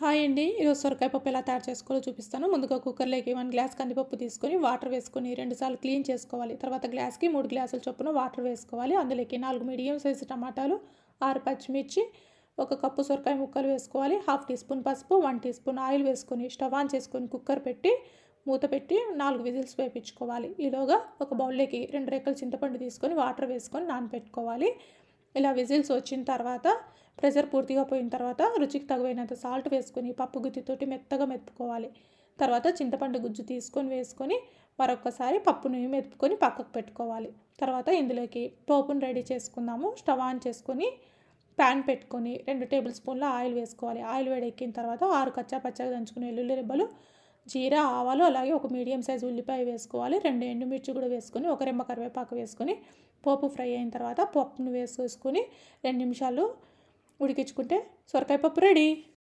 Hi అండి. ఈరోజు సొరకాయ పప్పు ఎలా తయారు చేసుకోవాలో చూపిస్తాను. ముందుగా కుక్కర్లోకి వన్ గ్లాస్ కందిపప్పు తీసుకొని వాటర్ వేసుకొని రెండుసార్లు క్లీన్ చేసుకోవాలి. తర్వాత గ్లాస్కి మూడు గ్లాసుల చొప్పున వాటర్ వేసుకోవాలి. అందులోకి నాలుగు మీడియం సైజు టమాటాలు ఆరు పచ్చిమిర్చి ఒక కప్పు సొరకాయ ముక్కలు వేసుకోవాలి. హాఫ్ టీ స్పూన్ పసుపు వన్ టీ స్పూన్ ఆయిల్ వేసుకొని స్టవ్ ఆన్ చేసుకొని కుక్కర్ పెట్టి మూత పెట్టి నాలుగు విజిల్స్ వేపించుకోవాలి ఈలోగా ఒక బౌల్లోకి రెండు రెక్కలు చింతపండు తీసుకొని వాటర్ వేసుకొని నానబెట్టుకోవాలి ఇలా విజిల్స్ వచ్చిన తర్వాత ప్రెషర్ పూర్తిగా పోయిన తర్వాత రుచికి తగినంత సాల్ట్ వేసుకొని పప్పు గుత్తితోటి మెత్తగా మెత్తుకోవాలి. తర్వాత చింతపండు గుజ్జు తీసుకొని వేసుకొని మరొకసారి పప్పుని మెత్తుకొని పక్కకు పెట్టుకోవాలి. తర్వాత ఇందులోకి పోపును రెడీ చేసుకుందాము. స్టవ్ ఆన్ చేసుకొని ప్యాన్ పెట్టుకొని రెండు టేబుల్ స్పూన్ల ఆయిల్ వేసుకోవాలి. ఆయిల్ వేడెక్కిన తర్వాత ఆరు కచ్చా పచ్చగా దంచుకుని వెల్లుల్లి రెబ్బలు జీరా ఆవాలు అలాగే ఒక మీడియం సైజ్ ఉల్లిపాయ వేసుకోవాలి. రెండు ఎండుమిర్చి కూడా వేసుకొని ఒక రెమ్మ కరివేపాకు వేసుకొని పోపు ఫ్రై అయిన తర్వాత పప్పును వేసేసుకొని రెండు నిమిషాలు ఉడికించుకుంటే సొరకాయ పప్పు రెడీ.